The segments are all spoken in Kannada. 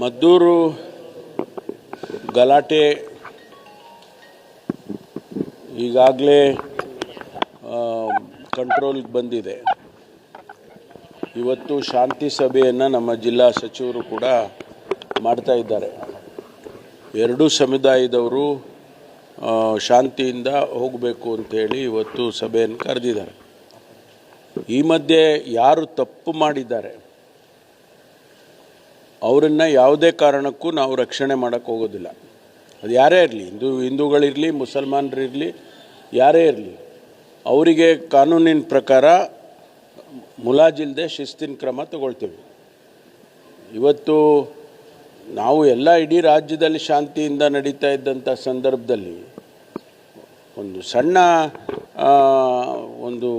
ಮದ್ದೂರು ಗಲಾಟೆ ಈಗಾಗಲೇ ಕಂಟ್ರೋಲ್ಗೆ ಬಂದಿದೆ. ಇವತ್ತು ಶಾಂತಿ ಸಭೆಯನ್ನು ನಮ್ಮ ಜಿಲ್ಲಾ ಸಚಿವರು ಕೂಡ ಮಾಡ್ತಾ ಇದ್ದಾರೆ. ಎರಡೂ ಸಮುದಾಯದವರು ಶಾಂತಿಯಿಂದ ಹೋಗಬೇಕು ಅಂತೇಳಿ ಇವತ್ತು ಸಭೆಯನ್ನು ಕರೆದಿದ್ದಾರೆ. ಈ ಮಧ್ಯೆ ಯಾರು ತಪ್ಪು ಮಾಡಿದ್ದಾರೆ? ಅವರನ್ನು ಯಾವುದೇ ಕಾರಣಕ್ಕೂ ನಾವು ರಕ್ಷಣೆ ಮಾಡೋಕ್ಕೆ ಹೋಗೋದಿಲ್ಲ. ಅದು ಯಾರೇ ಇರಲಿ, ಹಿಂದೂ, ಹಿಂದೂಗಳಿರಲಿ, ಮುಸಲ್ಮಾನರಿರಲಿ, ಯಾರೇ ಇರಲಿ, ಅವರಿಗೆ ಕಾನೂನಿನ ಪ್ರಕಾರ ಮುಲಾಜಿಲ್ಲದೆ ಶಿಸ್ತಿನ ಕ್ರಮ ತಗೊಳ್ತೇವೆ. ಇವತ್ತು ನಾವು ಎಲ್ಲ ಇಡೀ ರಾಜ್ಯದಲ್ಲಿ ಶಾಂತಿಯಿಂದ ನಡೀತಾ ಇದ್ದಂಥ ಸಂದರ್ಭದಲ್ಲಿ ಒಂದು ಸಣ್ಣ ಒಂದು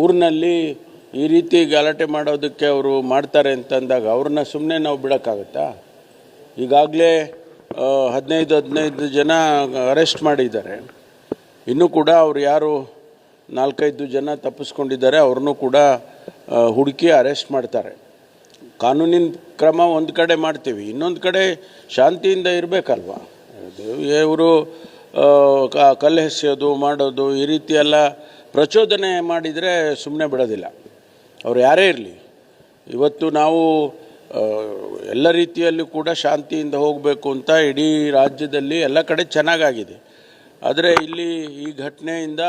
ಊರಿನಲ್ಲಿ ಈ ರೀತಿ ಗಲಾಟೆ ಮಾಡೋದಕ್ಕೆ ಅವರು ಮಾಡ್ತಾರೆ ಅಂತಂದಾಗ ಅವ್ರನ್ನ ಸುಮ್ಮನೆ ನಾವು ಬಿಡೋಕ್ಕಾಗತ್ತಾ? ಈಗಾಗಲೇ ಹದಿನೈದು ಹದಿನೈದು ಜನ ಅರೆಸ್ಟ್ ಮಾಡಿದ್ದಾರೆ. ಇನ್ನೂ ಕೂಡ ಅವ್ರು ಯಾರು ನಾಲ್ಕೈದು ಜನ ತಪ್ಪಿಸ್ಕೊಂಡಿದ್ದಾರೆ, ಅವ್ರನ್ನೂ ಕೂಡ ಹುಡುಕಿ ಅರೆಸ್ಟ್ ಮಾಡ್ತಾರೆ. ಕಾನೂನಿನ ಕ್ರಮ ಒಂದು ಕಡೆ ಮಾಡ್ತೀವಿ, ಇನ್ನೊಂದು ಕಡೆ ಶಾಂತಿಯಿಂದ ಇರಬೇಕಲ್ವ? ಇವರು ಕಲ್ಲು ಎಸೆಯೋದು ಮಾಡೋದು ಈ ರೀತಿ ಎಲ್ಲ ಪ್ರಚೋದನೆ ಮಾಡಿದರೆ ಸುಮ್ಮನೆ ಬಿಡೋದಿಲ್ಲ. ಅವ್ರು ಯಾರೇ ಇರಲಿ, ಇವತ್ತು ನಾವು ಎಲ್ಲ ರೀತಿಯಲ್ಲೂ ಕೂಡ ಶಾಂತಿಯಿಂದ ಹೋಗಬೇಕು ಅಂತ ಇಡೀ ರಾಜ್ಯದಲ್ಲಿ ಎಲ್ಲ ಕಡೆ ಚೆನ್ನಾಗಾಗಿದೆ. ಆದರೆ ಇಲ್ಲಿ ಈ ಘಟನೆಯಿಂದ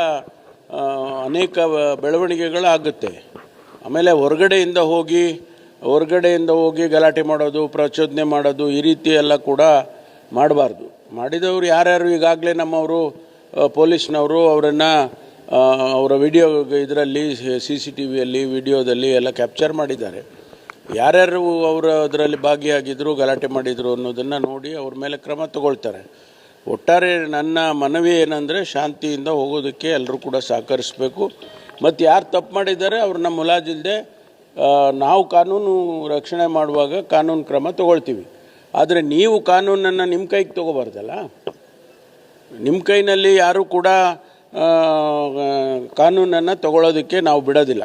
ಅನೇಕ ಬೆಳವಣಿಗೆಗಳಾಗುತ್ತೆ. ಆಮೇಲೆ ಹೊರಗಡೆಯಿಂದ ಹೋಗಿ ಹೊರಗಡೆಯಿಂದ ಹೋಗಿ ಗಲಾಟೆ ಮಾಡೋದು, ಪ್ರಚೋದನೆ ಮಾಡೋದು ಈ ರೀತಿ ಎಲ್ಲ ಕೂಡ ಮಾಡಬಾರ್ದು. ಮಾಡಿದವರು ಯಾರ್ಯಾರು ಈಗಾಗಲೇ ನಮ್ಮವರು ಪೊಲೀಸ್ನವರು ಅವರನ್ನು ಅವರ ವಿಡಿಯೋ ಇದರಲ್ಲಿ, ಸಿ ಸಿ ಟಿ ವಿಯಲ್ಲಿ, ವಿಡಿಯೋದಲ್ಲಿ ಎಲ್ಲ ಕ್ಯಾಪ್ಚರ್ ಮಾಡಿದ್ದಾರೆ. ಯಾರ್ಯಾರು ಅವರು ಅದರಲ್ಲಿ ಭಾಗಿಯಾಗಿದ್ದರು ಗಲಾಟೆ ಮಾಡಿದರು ಅನ್ನೋದನ್ನು ನೋಡಿ ಅವ್ರ ಮೇಲೆ ಕ್ರಮ ತಗೊಳ್ತಾರೆ. ಒಟ್ಟಾರೆ ನನ್ನ ಮನವಿ ಏನಂದರೆ ಶಾಂತಿಯಿಂದ ಹೋಗೋದಕ್ಕೆ ಎಲ್ಲರೂ ಕೂಡ ಸಹಕರಿಸಬೇಕು. ಮತ್ತು ಯಾರು ತಪ್ಪು ಮಾಡಿದ್ದಾರೆ ಅವ್ರನ್ನ ಮುಲಾಜಿಲ್ಲದೆ ನಾವು ಕಾನೂನು ರಕ್ಷಣೆ ಮಾಡುವಾಗ ಕಾನೂನು ಕ್ರಮ ತಗೊಳ್ತೀವಿ. ಆದರೆ ನೀವು ಕಾನೂನನ್ನು ನಿಮ್ಮ ಕೈಗೆ ತೊಗೋಬಾರ್ದಲ್ಲ? ನಿಮ್ಮ ಕೈನಲ್ಲಿ ಯಾರೂ ಕೂಡ ಕಾನೂನನ್ನು ತಗೊಳ್ಳೋದಕ್ಕೆ ನಾವು ಬಿಡೋದಿಲ್ಲ.